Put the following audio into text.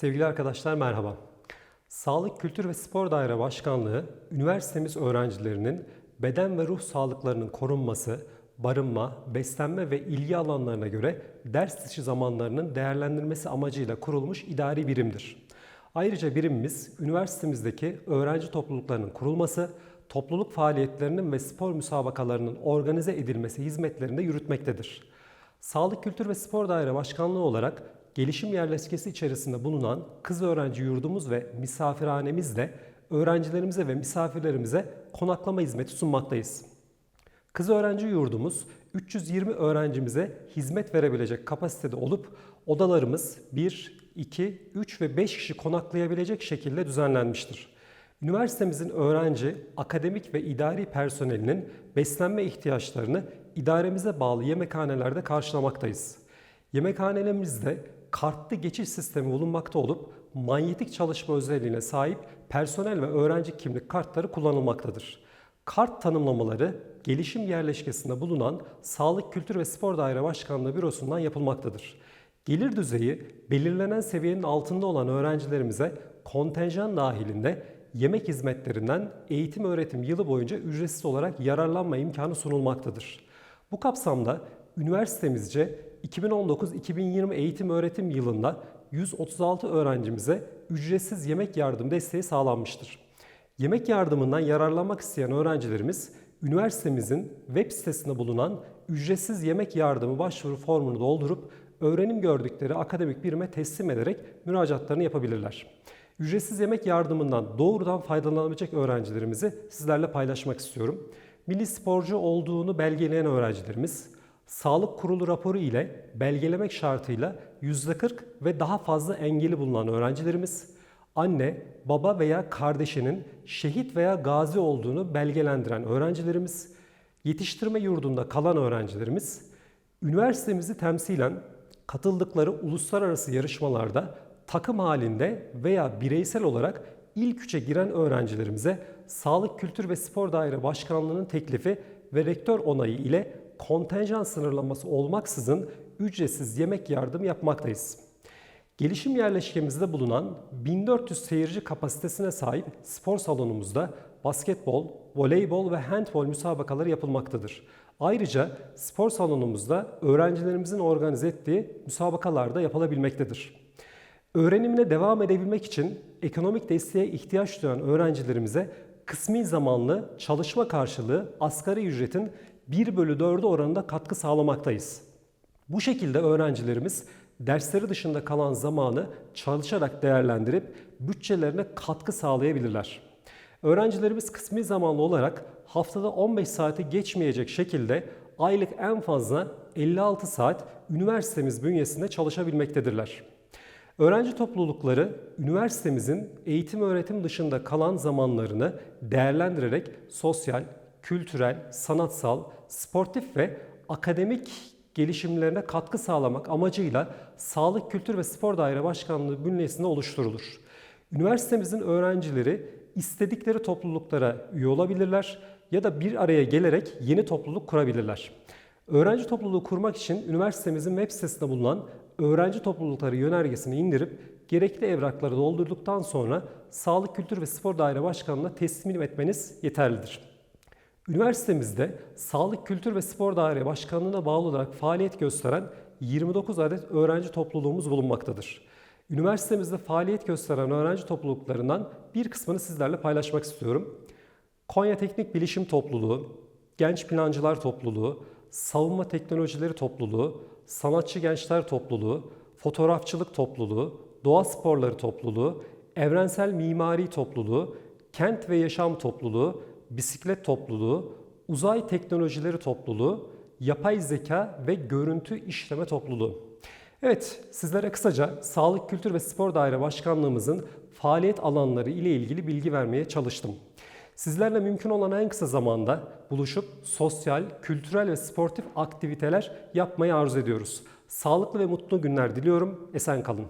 Sevgili arkadaşlar merhaba. Sağlık Kültür ve Spor Daire Başkanlığı, üniversitemiz öğrencilerinin beden ve ruh sağlıklarının korunması, barınma, beslenme ve ilgi alanlarına göre ders dışı zamanlarının değerlendirmesi amacıyla kurulmuş idari birimdir. Ayrıca birimimiz üniversitemizdeki öğrenci topluluklarının kurulması, topluluk faaliyetlerinin ve spor müsabakalarının organize edilmesi hizmetlerini de yürütmektedir. Sağlık Kültür ve Spor Daire Başkanlığı olarak gelişim yerleşkesi içerisinde bulunan kız öğrenci yurdumuz ve misafirhanemizle öğrencilerimize ve misafirlerimize konaklama hizmeti sunmaktayız. Kız öğrenci yurdumuz 320 öğrencimize hizmet verebilecek kapasitede olup odalarımız 1, 2, 3 ve 5 kişi konaklayabilecek şekilde düzenlenmiştir. Üniversitemizin öğrenci, akademik ve idari personelinin beslenme ihtiyaçlarını idaremize bağlı yemekhanelerde karşılamaktayız. Yemekhanelerimizde kartlı geçiş sistemi bulunmakta olup manyetik çalışma özelliğine sahip personel ve öğrenci kimlik kartları kullanılmaktadır. Kart tanımlamaları gelişim yerleşkesinde bulunan Sağlık Kültür ve Spor Daire Başkanlığı bürosundan yapılmaktadır. Gelir düzeyi belirlenen seviyenin altında olan öğrencilerimize kontenjan dahilinde yemek hizmetlerinden eğitim öğretim yılı boyunca ücretsiz olarak yararlanma imkanı sunulmaktadır. Bu kapsamda üniversitemizce 2019-2020 eğitim öğretim yılında 136 öğrencimize ücretsiz yemek yardım desteği sağlanmıştır. Yemek yardımından yararlanmak isteyen öğrencilerimiz üniversitemizin web sitesinde bulunan ücretsiz yemek yardımı başvuru formunu doldurup öğrenim gördükleri akademik birime teslim ederek müracaatlarını yapabilirler. Ücretsiz yemek yardımından doğrudan faydalanabilecek öğrencilerimizi sizlerle paylaşmak istiyorum. Milli sporcu olduğunu belgeleyen öğrencilerimiz, Sağlık Kurulu raporu ile belgelemek şartıyla %40 ve daha fazla engeli bulunan öğrencilerimiz, anne, baba veya kardeşinin şehit veya gazi olduğunu belgelendiren öğrencilerimiz, yetiştirme yurdunda kalan öğrencilerimiz, üniversitemizi temsilen katıldıkları uluslararası yarışmalarda takım halinde veya bireysel olarak ilk üçe giren öğrencilerimize Sağlık Kültür ve Spor Daire Başkanlığı'nın teklifi ve rektör onayı ile kontenjan sınırlaması olmaksızın ücretsiz yemek yardım yapmaktayız. Gelişim yerleşkemizde bulunan 1400 seyirci kapasitesine sahip spor salonumuzda basketbol, voleybol ve handbol müsabakaları yapılmaktadır. Ayrıca spor salonumuzda öğrencilerimizin organize ettiği müsabakalar da yapılabilmektedir. Öğrenimine devam edebilmek için ekonomik desteğe ihtiyaç duyan öğrencilerimize kısmi zamanlı çalışma karşılığı asgari ücretin 1 bölü 4'ü oranında katkı sağlamaktayız. Bu şekilde öğrencilerimiz dersleri dışında kalan zamanı çalışarak değerlendirip bütçelerine katkı sağlayabilirler. Öğrencilerimiz kısmi zamanlı olarak haftada 15 saati geçmeyecek şekilde aylık en fazla 56 saat üniversitemiz bünyesinde çalışabilmektedirler. Öğrenci toplulukları üniversitemizin eğitim öğretim dışında kalan zamanlarını değerlendirerek sosyal, kültürel, sanatsal, sportif ve akademik gelişimlerine katkı sağlamak amacıyla Sağlık Kültür ve Spor Daire Başkanlığı bünyesinde oluşturulur. Üniversitemizin öğrencileri istedikleri topluluklara üye olabilirler ya da bir araya gelerek yeni topluluk kurabilirler. Öğrenci topluluğu kurmak için üniversitemizin web sitesinde bulunan öğrenci toplulukları yönergesini indirip gerekli evrakları doldurduktan sonra Sağlık Kültür ve Spor Daire Başkanlığı'na teslim etmeniz yeterlidir. Üniversitemizde Sağlık Kültür ve Spor Daire Başkanlığı'na bağlı olarak faaliyet gösteren 29 adet öğrenci topluluğumuz bulunmaktadır. Üniversitemizde faaliyet gösteren öğrenci topluluklarından bir kısmını sizlerle paylaşmak istiyorum. Konya Teknik Bilişim Topluluğu, Genç Plancılar Topluluğu, Savunma Teknolojileri Topluluğu, Sanatçı Gençler Topluluğu, Fotoğrafçılık Topluluğu, Doğa Sporları Topluluğu, Evrensel Mimari Topluluğu, Kent ve Yaşam Topluluğu, Bisiklet Topluluğu, Uzay Teknolojileri Topluluğu, Yapay Zeka ve Görüntü İşleme Topluluğu. Evet, sizlere kısaca Sağlık Kültür ve Spor Daire Başkanlığımızın faaliyet alanları ile ilgili bilgi vermeye çalıştım. Sizlerle mümkün olan en kısa zamanda buluşup sosyal, kültürel ve sportif aktiviteler yapmayı arzu ediyoruz. Sağlıklı ve mutlu günler diliyorum. Esen kalın.